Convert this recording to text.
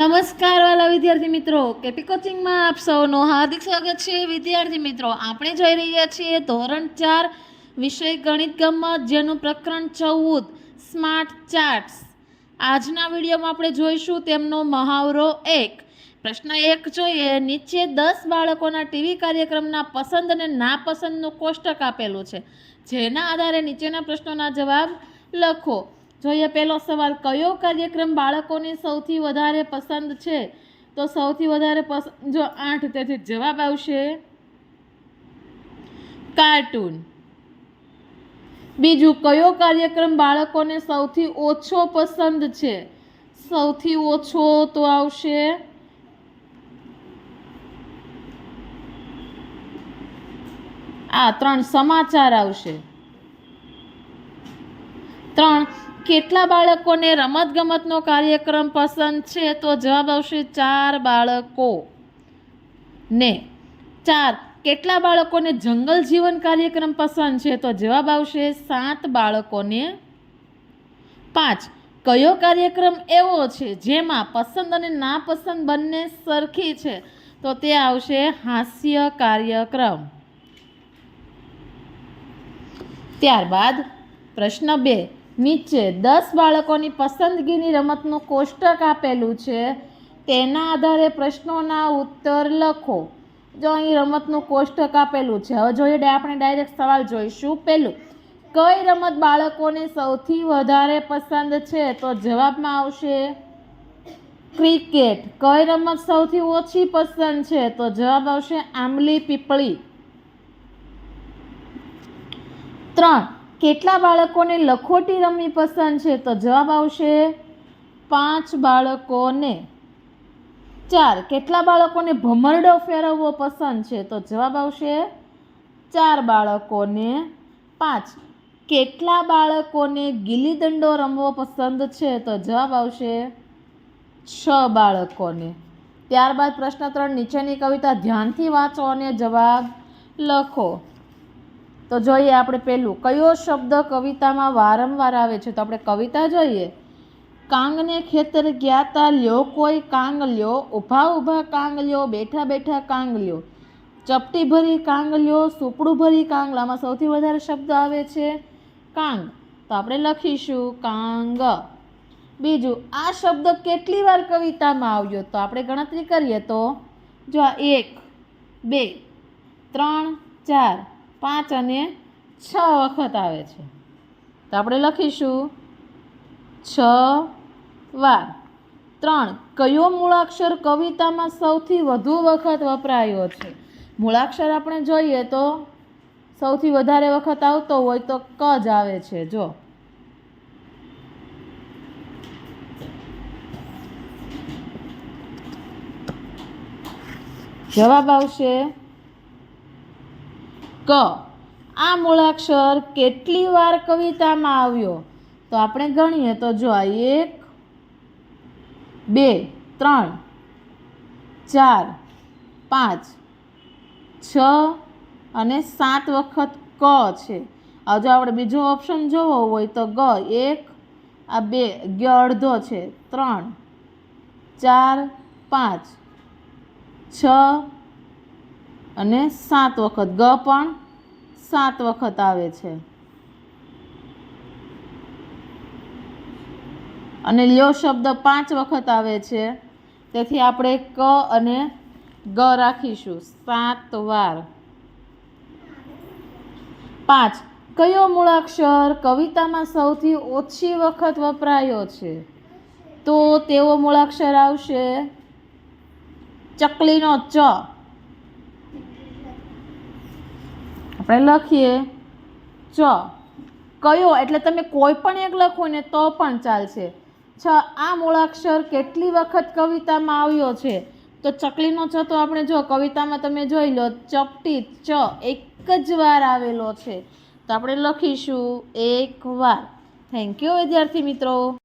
નમસ્કાર વાલા વિદ્યાર્થી મિત્રો. કેપી કોચિંગમાં આપ સૌનું હાર્દિક સ્વાગત છે. વિદ્યાર્થી મિત્રો, આપણે જોઈ રહ્યા છીએ ધોરણ ચાર વિષય ગણિત ગમત, જેનું પ્રકરણ ચૌદ, સ્માર્ટ ચાર્ટ્સ. આજના વિડીયોમાં આપણે જોઈશું તેમનો મહાવરો એક. પ્રશ્ન એક જોઈએ, નીચે દસ બાળકોના ટીવી કાર્યક્રમના પસંદ અને નાપસંદનું કોષ્ટક આપેલું છે. જેના આધારે નીચેના પ્રશ્નોના જવાબ લખો. જોઈએ પહેલો સવાલ, કયો કાર્યક્રમ બાળકોને સૌથી વધારે પસંદ છે? તો સૌથી વધારે પસંદ જો આઠ, તેથી જવાબ આવશે. કાર્ટૂન. બીજું, કયો કાર્યક્રમ બાળકોને સૌથી ઓછો પસંદ છે? સૌથી ઓછો તો આવશે. આ ત્રણ સમાચાર આવશે. ત્રણ કેટલા બાળકોને રમતગમતનો કાર્યક્રમ પસંદ છે? તો જવાબ આવશે ચાર બાળકો. ને ચાર, કેટલા બાળકોને જંગલ જીવન કાર્યક્રમ પસંદ છે? તો જવાબ આવશે સાત બાળકોને. પાંચ, કયો કાર્યક્રમ એવો છે જેમાં પસંદ અને નાપસંદ બંને સરખી છે? તો તે આવશે હાસ્ય કાર્યક્રમ. ત્યારબાદ પ્રશ્ન બે નીચે દસ બાળકોની પસંદગીની રમતનું કોષ્ટક આપેલું છે. તેના આધારે પ્રશ્નોના ઉત્તર લખો. જો અહીં રમતનું કોષ્ટક આપેલું છે, હવે જોઈએ આપણે ડાયરેક્ટ સવાલ જોઈશું. પહેલું કઈ રમત બાળકોને સૌથી વધારે પસંદ છે? તો જવાબમાં આવશે ક્રિકેટ. કઈ રમત સૌથી ઓછી પસંદ છે? તો જવાબ આવશે આંબલી, પીપળી. ત્રણ કેટલા બાળકોને લખોટી રમવી પસંદ છે? તો જવાબ આવશે પાંચ બાળકોને. ચાર, કેટલા બાળકોને ભમરડો ફેરવવો પસંદ છે? તો જવાબ આવશે ચાર બાળકોને પાંચ. કેટલા બાળકોને ગીલી દંડો રમવો પસંદ છે? તો જવાબ આવશે છ બાળકોને. ત્યારબાદ પ્રશ્ન ત્રણ, નીચેની કવિતા ધ્યાનથી વાંચો અને જવાબ લખો. તો જોઈએ આપણે પેલું કયો શબ્દ કવિતામાં વારંવાર આવે છે? તો આપણે કવિતા જોઈએ. કાંગને ખેતર ગયા તા લ્યો, કોઈ કાંગ લ્યો ઊભા ઊભા કાંગ લ્યો બેઠા બેઠા કાંગ લ્યો ચપટી ભરી કાંગ લ્યો સુપડું ભરી કાંગલામાં સૌથી વધારે શબ્દ આવે છે કાંગ. તો આપણે લખીશું કાંગ. બીજું, આ શબ્દ કેટલી વાર કવિતામાં આવ્યો? તો આપણે ગણતરી કરીએ તો, જો આ એક, બે, ત્રણ, ચાર પાંચ અને છ વખત આવે છે. તો આપણે લખીશું. છ વાર. ત્રણ. કયો મૂળાક્ષર કવિતામાં સૌથી વધુ વખત વપરાયો છે? મૂળાક્ષર આપણે જોઈએ તો સૌથી વધારે વખત આવતો હોય તો ક જ આવે છે. જો. જવાબ આવશે ક આ મૂળાક્ષર કેટલી વાર કવિતામાં આવ્યો? તો આપણે ગણીએ તો જો આ એક, બે, ત્રણ, ચાર, પાંચ, છ અને સાત વખત ક છે. હવે જો આપણે બીજો ઓપ્શન જોવો હોય તો ગ એક, આ બે, ગ અડધો છે. ત્રણ, ચાર, પાંચ, છ અને સાત વખત ગ પણ સાત વખત આવે છે. અને લ્યો શબ્દ પાંચ વખત આવે છે. તેથી આપણે ક અને ગ રાખીશું. સાત વાર. પાંચ. કયો મૂળાક્ષર કવિતામાં સૌથી ઓછી વખત વપરાયો છે? તો તેવો મૂળાક્ષર આવશે ચકલીનો ચ. આપણે લખીએ. ચ. કયો એટલે તમે કોઈ પણ એક લખો ને તો પણ ચાલશે. છ. આ મૂળાક્ષર કેટલી વખત કવિતામાં આવ્યો છે? તો ચકલીનો છ તો આપણે જો કવિતામાં તમે જોઈ લો, ચપટી ચ એક જ વાર આવેલો છે. તો આપણે લખીશું એક વાર. થેન્ક યુ વિદ્યાર્થી મિત્રો.